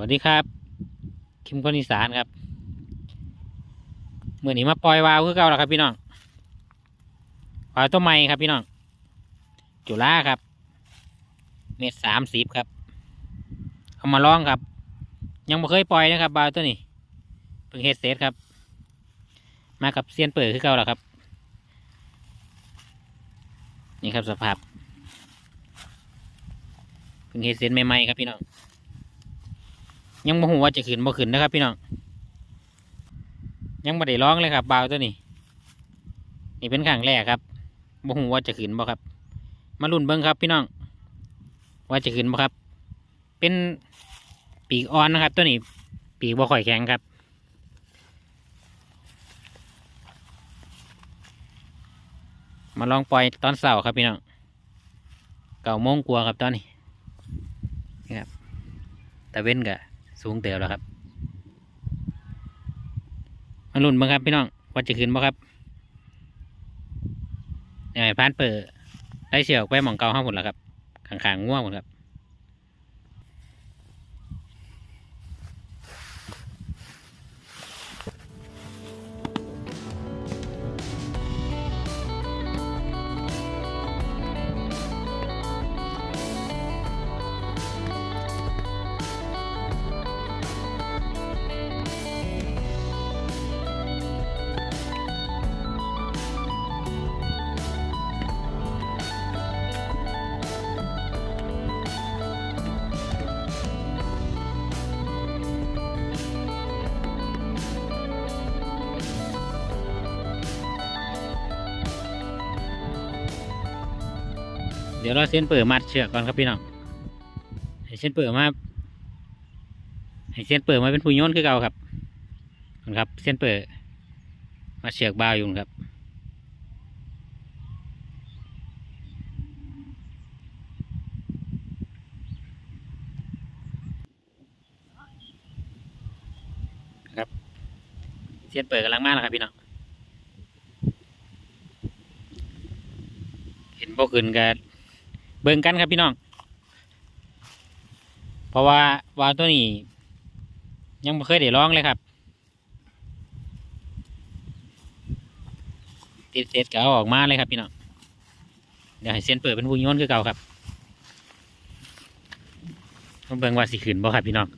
วัสดีครับ คิมคนอีสานครับเมื่อนี้มาปล่อยวาวคือเก่าแล้วครับพี่น้องวาวตัวใหม่ครับพี่น้อง จุฬาครับ เมตรสามสิบครับ เอามาลองครับ ยังไม่เคยปล่อยนะครับวาวตัวนี้เพิ่งเฮดเซตครับ มากับเซียนเปิดคือเก่าแล้วครับ นี่ครับสภาพเพิ่งเฮดเซตใหม่ๆครับพี่น้อง ยังบ่ฮู้ว่าจะขึ้นบ่ขึ้นนะครับ พี่น้องยังบ่ได้ร้องเลยครับเบาตัวนี้ นี่เป็นครั้งแรกครับบ่ฮู้ว่าจะขึ้นบ่ครับ มาลุ้นเบิ่งครับ พี่น้อง ว่าจะขึ้นบ่ครับ เป็นปีกอ่อนนะครับ ตัวนี้ ปีกบ่ค่อยแข็งครับมาลองปล่อยตอนเสาร์ครับพี่น้อง เก่าโมงกลัวครับตอนนี้นี่ครับตะเว้นกะ สูงเติบแล้วครับมาลุ่นบ้างครับพี่น้องว่าจะขึ้นบ่ครับยังไงพานเปิดได้เฉียวแกวหมองเกาห้าหมดแล้วครับขางๆง่วงหมดครับ เดี๋ยวเราเส้นเปิดมัดเชือกก่อนครับพี่น้องให้เส้นเปิดมาให้เส้นเปิดมาเป็นผู้โยนคือเก่าครับนะครับเส้นเปิดมาเชือกบาวอยู่ครับครับเส้นเปิดกำลังมาแล้วครับพี่น้องเห็นบ่ขึ้นกัน เบิ่งกันครับพี่น้อง เพราะว่าวาวตัวนี้ ยังไม่เคยได้ลองเลยครับ ติดเสร็จก็เอาออกมาเลยครับพี่น้อง เดี๋ยวให้เส้นเปิดเป็นผู้โยนคือเก่าครับมาเบิ่งว่าสิขึ้นบ่ครับพี่น้อง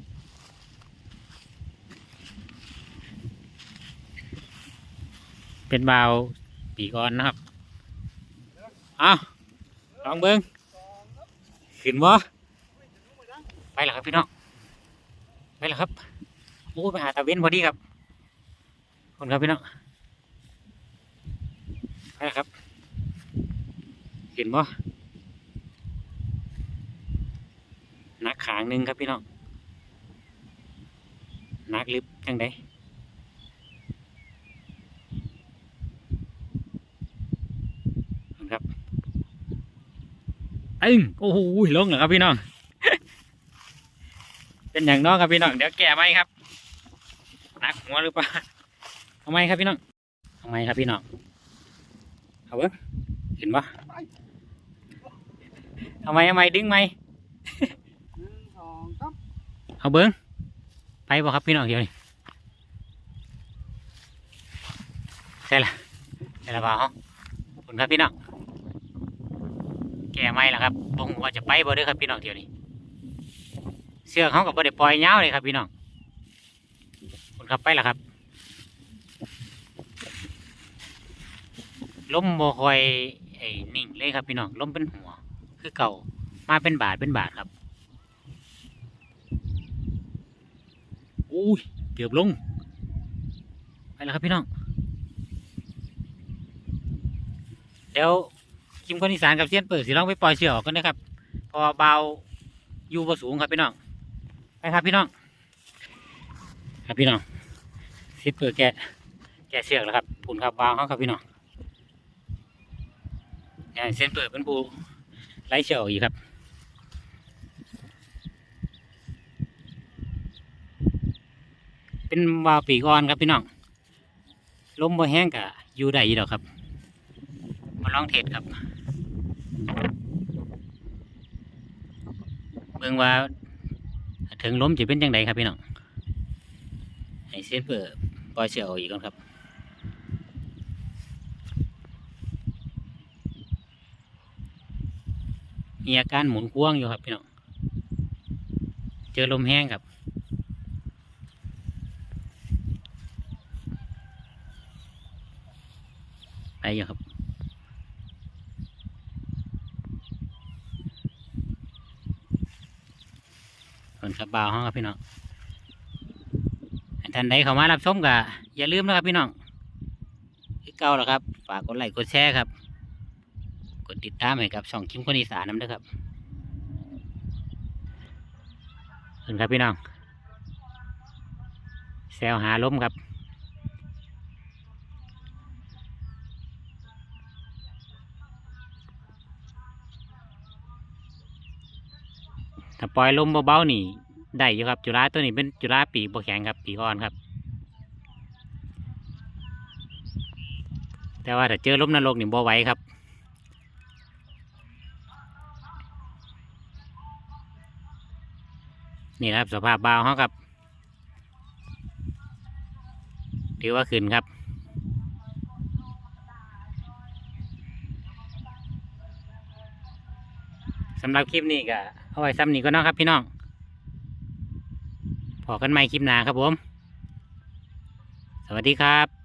เป็นบาวปีกอ่อนนะครับ เอาลองเบิ้ง ขึ้นบ่ไปแล้วครับพี่น้องไปแล้วครับโอ้ไปหาตาเว้นพอดีครับคุณครับพี่น้องไปครับขึ้นบ่นักขางหนึ่งครับพี่น้องนักลึบจังไดขอบคุณครับ อึ้งโอ้โหลงเหรอครับพี่น้อง เป็นอย่างน้องครับพี่น้อง เดี๋ยวแก่ไหมครับหนักหัวหรือเปล่าทำไมครับพี่น้องทำไมครับพี่น้องเอาเบิ้งเห็นปะทำไมทำไมดึงไหมหนึ่งสองสามเอาเบิ้งไปบ่ครับพี่น้องเดี๋ยวนี้ใช่ละใช่ละเปล่าขอบคุณครับพี่น้อง แก่ไม่ละครับบงว่าจะไปบ่เด้ครับพี่น้องเที่ยวนี้ เสื้อเขากับบ่ได้ปล่อยยาเลยครับพี่น้องคุณครับไปละครับล้มบ่คอยไอ้นิ่งเลยครับพี่น้องล้มเป็นหัว คือเก่ามาเป็นบาทเป็นบาทครับอุ้ยเกือบลงไปแล้วครับพี่น้องเดี๋ยว คิมคนอีสานกับเซียนเปิดสิลองไปปล่อยเชือกออกกันนะครับ พอเบาอยู่บ่สูงครับพี่น้องไปครับพี่น้อง ครับพี่น้องเซียนเปิดแกะแกะเชือกแล้วครับผุนครับวางเขาครับพี่น้องเนี่ยเซียนเปิดเป็นผู้ไล่เชือกอีกครับเป็นวาวปีกอ่อนครับพี่น้องล้มบ่แห้งกะอยู่ได้อยู่ดอกครับมาลองเทสครับ เบิ่งว่าถึงล้มจะเป็นยังไงครับพี่น้องให้เส้นเปิดปล่อยเสือออกอีกก่อนครับมีอาการหมุนกว้างอยู่ครับพี่น้องเจอลมแห้งครับไปอยู่ครับ สวนสับบาวห้องครับพี่น้องท่านใดเข้ามารับชมก็อย่าลืมนะครับพี่น้องคือเก่าแล้วครับฝากกดไลค์กดแชร์ครับ กดติดตามให้กับช่องคิมคนอีสานน้ำด้อครับขอบคุณครับพี่น้องแซวหาล้มครับ ถ้าปล่อยลมเบาๆนี่ได้อยู่ครับ จุฬาตัวนี้เป็นจุฬาปีกบ่แข็งครับ ปีกอ่อนครับ แต่ว่าถ้าเจอลมนรกนี่บ่ไหวครับนี่ครับสภาพบาวเขาครับถือว่าขึ้นครับ สำหรับคลิปนี้ก็ เอาไว้ซ้ำนี้ก็นะครับ พี่น้องพอกันใหม่คลิปหน้าครับผม สวัสดีครับ